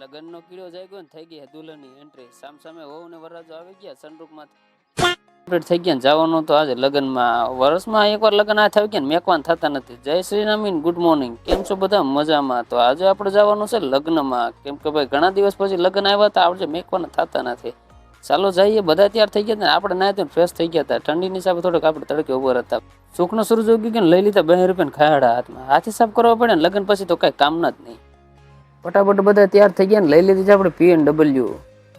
લગ્નનો કીડો જાગ્યો ને થઈ ગઈ દુલ્હનની એન્ટ્રી સામ સામે વહુ ને વરરાજો આવી ગયા સનરૂપમાં થઈ ગયા જવાનું તો આજે લગ્નમાં. વર્ષમાં એકવાર લગ્ન આ થઈ ગયા ને મેકવાન થતા નથી. જય શ્રી રામીન ગુડ મોર્નિંગ કેમ છો બધા? મજામાં. તો આજે આપણે જવાનું છે લગ્નમાં. કેમ કે ભાઈ, ઘણા દિવસ પછી લગ્ન આવ્યા હતા આપણે મેકવાન થતા નથી. ચાલો જઈએ. બધા તૈયાર થઈ ગયા ને આપણે તો ફ્રેશ થઈ ગયા હતા. ઠંડીની હિસાબે થોડોક આપણે તડકે ઊભો હતા સુખનો સૂરજ ઉગી ગયો ને લઈ લીધા બે રૂપિયા ખાડા હાથમાં. હાથી સાફ કરવા પડે ને લગ્ન પછી તો કાંઈ કામના જ નહીં. ફટાફટ બધા તૈયાર થઈ ગયા ને લઈ લીધી છે આપણે પીએનડબલ્યુ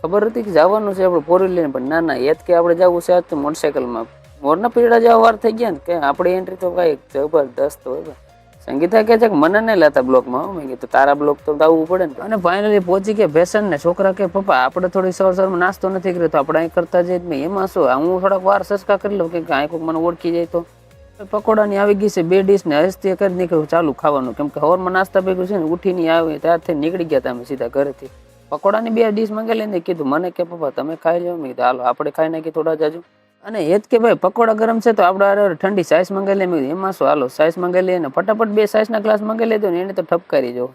ખબર હતી કે જવાનું છે આપણે ફોર વ્હીલર પણ ના ના, યાદ કે આપણે જવું છે આજ તો મોટરસાઇકલમાં મોરના પીડા જેવા વાર થઈ ગયા ને, કે આપણે એન્ટ્રી તો કાંઈ જબરદસ્ત હોય સંગીતા કહે છે કે મને નહીં લેતા બ્લોકમાં. મેં કીધું તારા બ્લોક તો આવવું પડે ને. અને ફાઇનલી પહોંચી ગયા ભેસન ને, છોકરા કે પપ્પા, આપણે થોડી સવાર સવારમાં નાસ્તો નથી કર્યો, તો આપણે અહીં કરતા જઈએ એમાં શું હું થોડાક વાર સસ્કા કરી લઉં કે અહીં કોઈક મને ઓળખી જાય તો. પકોડાની આવી ગઈ છે, બે ડીશ ને હસ્તી કરી નીકળ્યું ચાલુ ખાવાનું. કેમ કે હવારમાં નાસ્તા ભેગું છે ને, ઉઠીને આવે, ત્યારથી નીકળી ગયા તમે સીધા ઘરેથી. પકોડાની બે ડીશ મંગાવી લઈને કીધું, મને કે, પપ્પા, તમે ખાઈ લો મેં કીધું, હાલો, આપણે ખાઈ નાખી થોડા જાજુ. અને એ જ કે, ભાઈ, પકોડા ગરમ છે તો આપણે અરે ઠંડી સાઈઝ મંગાવી લઈએ મેં એમાં શું? હાલો સાઈઝ મંગાવી લઈએ ને, ફટાફટ બે સાઇઝના ગ્લાસ મંગાવી લેજો ને, એને તો ઠપકારી જો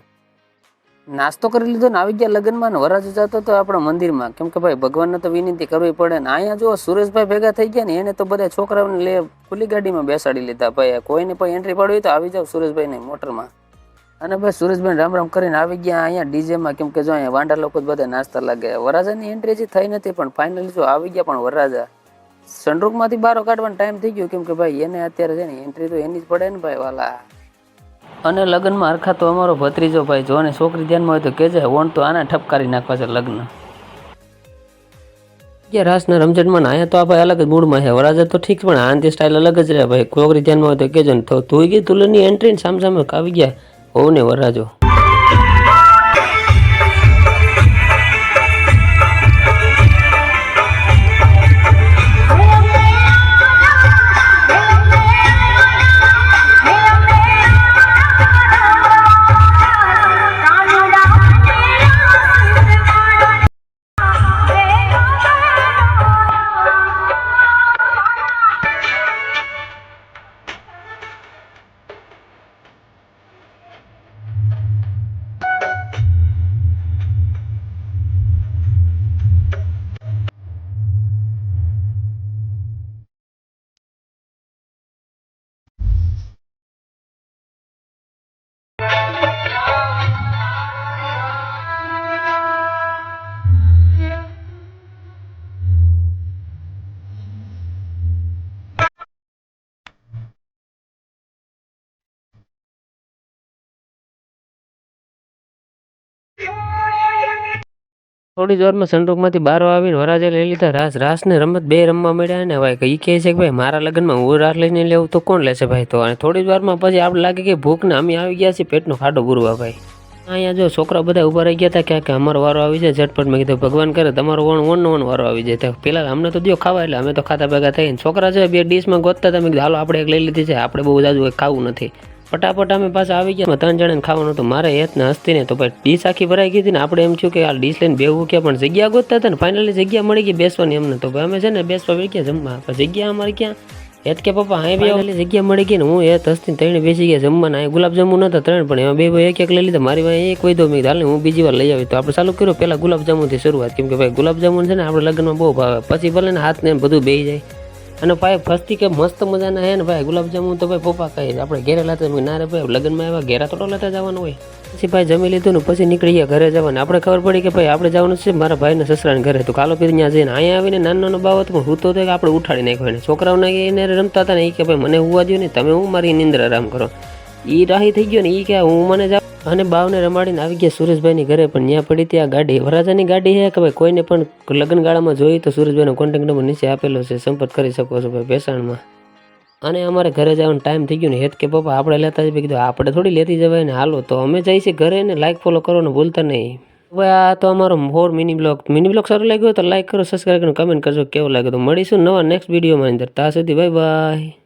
નાસ્તો કરી લીધો ને આવી ગયા લગ્નમાં ને વરાજો જતો તો આપણા મંદિરમાં. કેમ કે ભાઈ, ભગવાનને તો વિનંતી કરવી પડે ને અહીંયા જો સુરેશભાઈ ભેગા થઈ ગયા ને, એને તો બધા છોકરાઓને લે, ખુલ્લી ગાડીમાં બેસાડી લીધા. ભાઈ કોઈને પણ એન્ટ્રી પાડવી તો આવી જાવ સુરેશભાઈની મોટરમાં. અને ભાઈ સુરેશભાઈ રામ રામ કરીને આવી ગયા અહીંયા ડીજેમાં. કેમ કે જો અહીંયા વાંડા લોકો જ બધા નાસ્તા લાગે. વરાજાની એન્ટ્રી હજી થઈ નથી, પણ ફાઇનલી જો આવી ગયા પણ વરાજા. સનરૂફમાંથી બારો કાઢવાનો ટાઈમ થઈ ગયો. કેમ કે ભાઈ, એને અત્યારે છે ને એન્ટ્રી તો એની જ પડે ને ભાઈ, વાલા. અને લગ્નમાં હરખા તો અમારો ભત્રીજો ભાઈ જો અને છોકરી ધ્યાનમાં હોય તો કહેજે ઓણ તો આના ઠપકારી નાખવા છે લગ્ન. કે રાસના રમઝટમાં અહીંયા તો આ ભાઈ અલગ જ મૂડમાં છે. વરાજા તો ઠીક, પણ આંતી સ્ટાઇલ અલગ જ રહે. ભાઈ છોકરી ધ્યાનમાં હોય તો કહેજો ને, તો તું ગઈ તુલનની એન્ટ્રી સામસામે સામ સામે આવી ગયા. હોવ ને વરાજો. થોડી જ વારમાં સનરૂફમાંથી બહાર આવીને વરાજે લઈ લીધા રાસ. રાસને રમત બે રમવા મળ્યા ને ભાઈ એ કહે છે કે ભાઈ, મારા લગ્નમાં હું રાસ લઈને લેવું તો કોણ લેશે ભાઈ તો? અને થોડી વારમાં પછી આપણે લાગે કે ભૂખ ને અમે આવી ગયા છીએ, પેટનો ખાડો પૂરવા ભાઈ. અહીંયા જો છોકરા બધા ઊભા રહી ગયા હતા, ક્યાં કે અમારો વારો આવી જાય, ઝટપટ મેં કીધું, ભગવાન કરે, તમારો વણ વણ વણ વારો આવી જાય. તો પેલા અમને તો દો ખાવા, એટલે અમે તો ખાતા ભેગા થઈને. છોકરા છે, બે ડીશમાં ગોતતા હતા, મેં કીધું, હાલો, આપણે એક લઈ લીધી છે, આપણે બહુ જાજુ ખાવું નથી. ફટાફટ અમે પાછા આવી ગયા. ત્રણ જણાને ખાવાનું હતું. મારે હેત હસ્તી ને તો ભાઈ ડીશ આખી ભરાઈ ગઈ હતી ને આપણે એમ થયું કે આ ડીશ લઈને બેવું ક્યાં? પણ જગ્યા ગોતતા હતા ને ફાઇનલી જગ્યા મળી ગઈ બેસવાની અમને. તો ભાઈ અમે છે ને બેસવા બેસી ગયા જમવા. જગ્યા અમારે ક્યાં? એત કે પપ્પા, અહીં બી જગ્યા મળી ગઈ ને હું એ હસ્તી ત્રણે બેસી ગયા જમવાના. અહીં ગુલાબજાંબુ નતા ત્રણ, પણ એમાં બે ભાઈ એક એક લઈ લીધા. મારી ભાઈ એક કોઈ દો મેં હાલ હું બીજી વાર લઈ આવી તો આપણે ચાલુ કર્યો. પહેલાં ગુલાબજાંબુથી શરૂઆત. કેમ કે ભાઈ ગુલાબજાંબુ છે ને આપણે લગ્નમાં બહુ ભાવે. પછી ભલે ને હાથ ને બધું બેસી જાય. અને ભાઈ ફસ્તી કે મસ્ત મજાના હે ને ભાઈ, ગુલાબજાંબુ તો ભાઈ પપ્પા કહે આપણે ઘેરે લાતા ના રે ભાઈ, લગ્નમાં આવ્યા, ઘેરા થોડો લેતા જવાનું હોય. પછી ભાઈ જમી લીધું ને પછી નીકળી ગયા ઘરે જવાનું. આપણે ખબર પડી કે ભાઈ આપણે જવાનું છે મારા ભાઈને સસરાને ઘરે. તો કાલો પીર ત્યાં જઈને અહીંયા આવીને નાનો નાનો બાબત પણ હું તો આપણે ઉઠાડી નાખ્યો ને છોકરાઓને એને રમતા હતા ને એ કે ભાઈ, મને હોવા દો ને તમે હું મારી નિંદ્રા આરામ કરો. એ રાહી થઈ ગયો ને એ કે, હું મને જાવ અને બાવને રમાડીને આવી ગયા સુરેશભાઈની ઘરે. પણ ત્યાં પડી ત્યાં ગાડી. વરાજાની ગાડી છે કે ભાઈ કોઈને પણ લગ્ન ગાળામાં જોઈ તો સુરેશભાઈનો કોન્ટેક્ટ નંબર નીચે આપેલો છે. સંપર્ક કરી શકો છો ભાઈ ભેસાણમાં. અને અમારે ઘરે જવાનો ટાઈમ થઈ ગયો ને હેત કે પપ્પા આપણે લેતા જ કીધું, આપણે થોડી લેતી જવાય ને હાલો. તો અમે જઈએ છીએ ઘરે ને લાઈક ફોલો કરો ને ભૂલતા નહીં. હવે આ તો અમારો મોર મિની બ્લોગ મિની બ્લોગ સારું લાગ્યો તો લાઈક કરો સબસ્ક્રાઈબ કરો કમેન્ટ કરજો, કેવો લાગ્યો તો મળીશું નવા નેક્સ્ટ વિડીયોમાં અંદર ત્યાં સુધી બાય બાય